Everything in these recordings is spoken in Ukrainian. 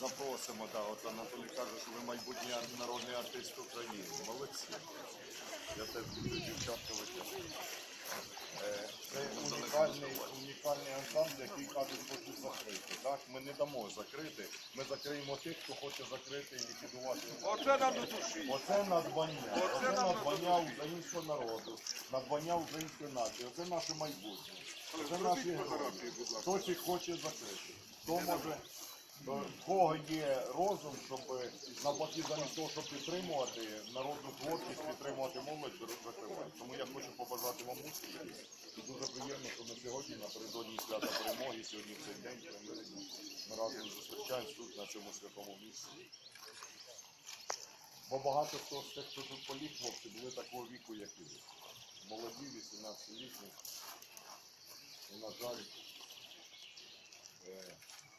Запросимо, да, от Анатолій каже, що ви майбутній народний артист України. Молодці. Я теж буду дівчатка витягнути. Е, Це унікальний, унікальний ансамбль, який кажуть, хочуть закрити. Так? Ми не дамо закрити, ми закриємо тих, хто хоче закрити і ліквідувати. Оце нам душі. Оце надбання, Оце надбання українського народу, надбання української нації, оце наше майбутнє. Це наші герої. Хтось їх хоче закрити. Хто може, в кого є розум, щоб навпаки замість того, щоб підтримувати народну творчість, підтримувати молодь, закривати. Тому я хочу побажати вам успіхів. Дуже приємно, що ми сьогодні напередодні свята перемоги, сьогодні в цей день ми разом зустрічаємось тут, на цьому святому місці. Бо багато хто з тих, хто тут поліг, хлопці, були такого віку, як і ви. Молоді, 18-літні. І, на жаль, е,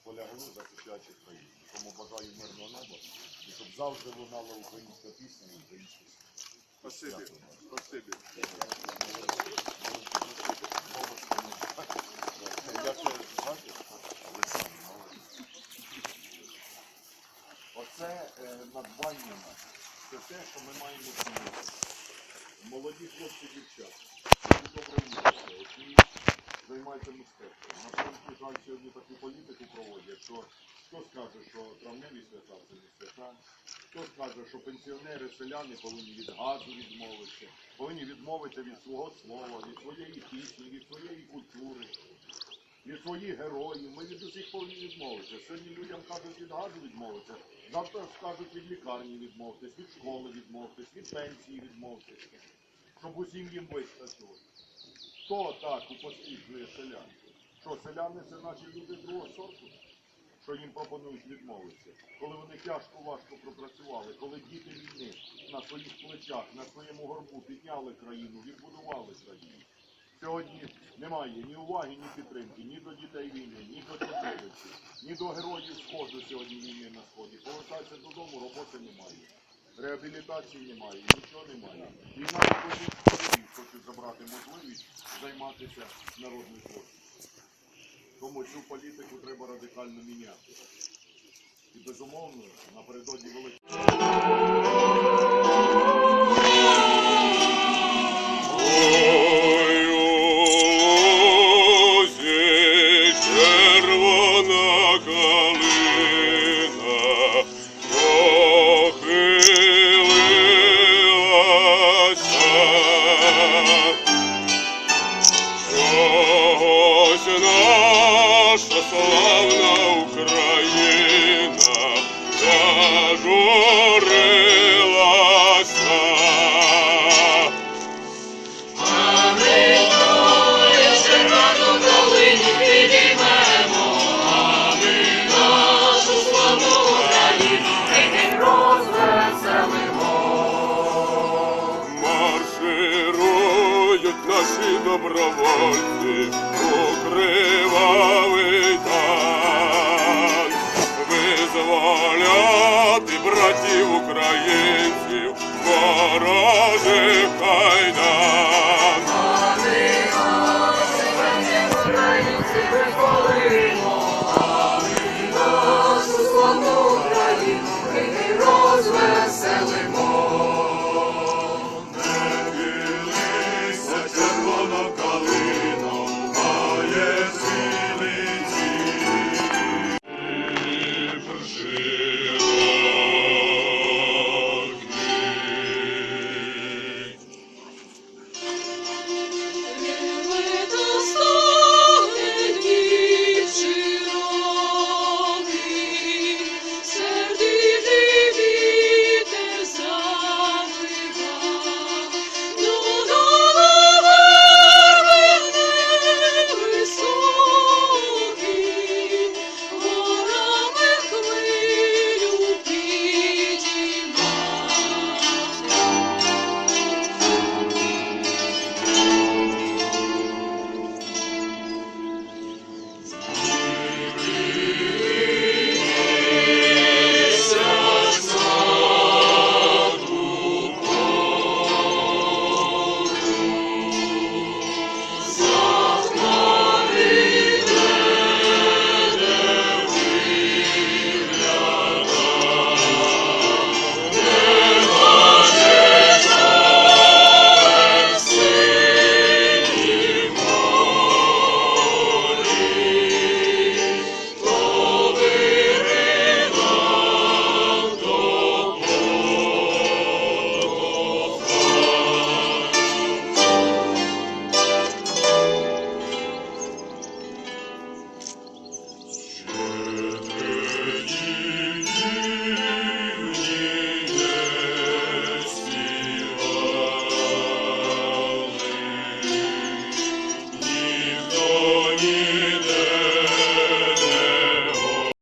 полягли, захищаючи країну. Тому бажаю мирного неба і щоб завжди лунала українська пісня і українська Спасибі. Спасибі. Оце е, надбання наше. Це те, що ми маємо цінувати. Молоді хлопці дівчата, займаються мистецтвом. На превеликий жаль, сьогодні таку політику проводять, що хто скаже, що травневі свята це не свята, хто скаже, що пенсіонери, селяни повинні від газу відмовитися, повинні відмовитися від свого слова, від своєї пісні, від своєї культури від своїх героїв. Ми від усіх повинні відмовитися. Сьогодні людям кажуть від газу відмовитися, завтра скажуть від лікарні відмовитись, від школи відмовитись, від пенсії відмовитись, щоб усім їм вистачило. Хто так упосліджує селян? Що селяни це наші люди другого сорту? Що їм пропонують відмовитися, коли вони тяжко важко пропрацювали, коли діти війни на своїх плечах, на своєму горбу підняли країну, відбудували країну. Сьогодні немає ні уваги, ні підтримки, ні до дітей війни, ні до чорнобильців, ні до героїв Сходу сьогодні війни на Сході. Повертатися додому, роботи немає. Реабілітації немає, нічого немає. І навіть потім хочуть забрати можливість займатися народною творчістю. Тому цю політику треба радикально міняти. І безумовно, напередодні великого.